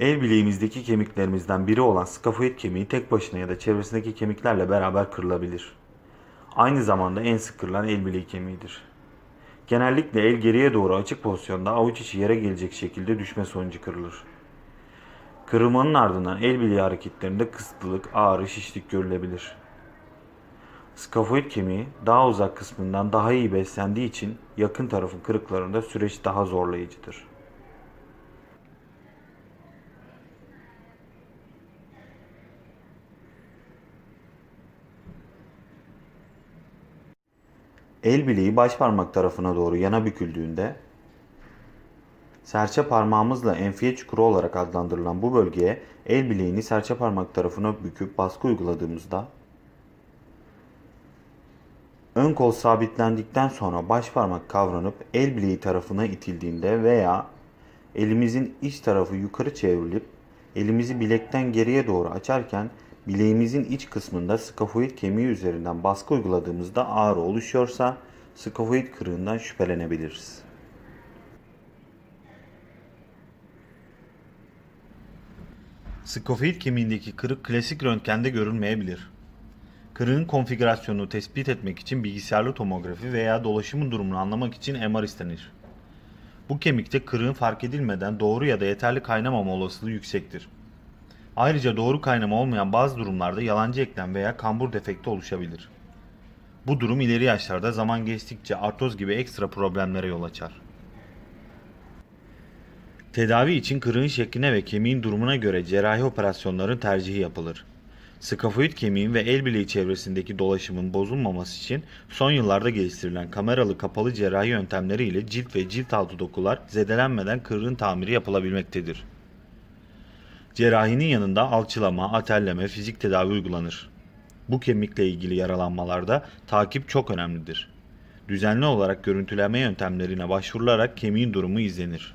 El bileğimizdeki kemiklerimizden biri olan skafoid kemiği tek başına ya da çevresindeki kemiklerle beraber kırılabilir. Aynı zamanda en sık kırılan el bileği kemiğidir. Genellikle el geriye doğru açık pozisyonda avuç içi yere gelecek şekilde düşme sonucu kırılır. Kırılmanın ardından el bileği hareketlerinde kısıtlılık, ağrı, şişlik görülebilir. Skafoid kemiği daha uzak kısmından daha iyi beslendiği için yakın tarafın kırıklarında süreç daha zorlayıcıdır. El bileği baş parmak tarafına doğru yana büküldüğünde serçe parmağımızla enfiye çukuru olarak adlandırılan bu bölgeye el bileğini serçe parmak tarafına büküp baskı uyguladığımızda ön kol sabitlendikten sonra baş parmak kavranıp el bileği tarafına itildiğinde veya elimizin iç tarafı yukarı çevrilip elimizi bilekten geriye doğru açarken bileğimizin iç kısmında skafoid kemiği üzerinden baskı uyguladığımızda ağrı oluşuyorsa skafoid kırığından şüphelenebiliriz. Skafoid kemiğindeki kırık klasik röntgende görülmeyebilir. Kırığın konfigürasyonunu tespit etmek için bilgisayarlı tomografi veya dolaşımın durumunu anlamak için MR istenir. Bu kemikte kırığın fark edilmeden doğru ya da yeterli kaynamama olasılığı yüksektir. Ayrıca doğru kaynama olmayan bazı durumlarda yalancı eklem veya kambur defekti oluşabilir. Bu durum ileri yaşlarda zaman geçtikçe artroz gibi ekstra problemlere yol açar. Tedavi için kırığın şekline ve kemiğin durumuna göre cerrahi operasyonların tercihi yapılır. Skafoid kemiğin ve el bileği çevresindeki dolaşımın bozulmaması için son yıllarda geliştirilen kameralı kapalı cerrahi yöntemleri ile cilt ve cilt altı dokular zedelenmeden kırığın tamiri yapılabilmektedir. Cerrahinin yanında alçılama, atelleme, fizik tedavi uygulanır. Bu kemikle ilgili yaralanmalarda takip çok önemlidir. Düzenli olarak görüntüleme yöntemlerine başvurularak kemiğin durumu izlenir.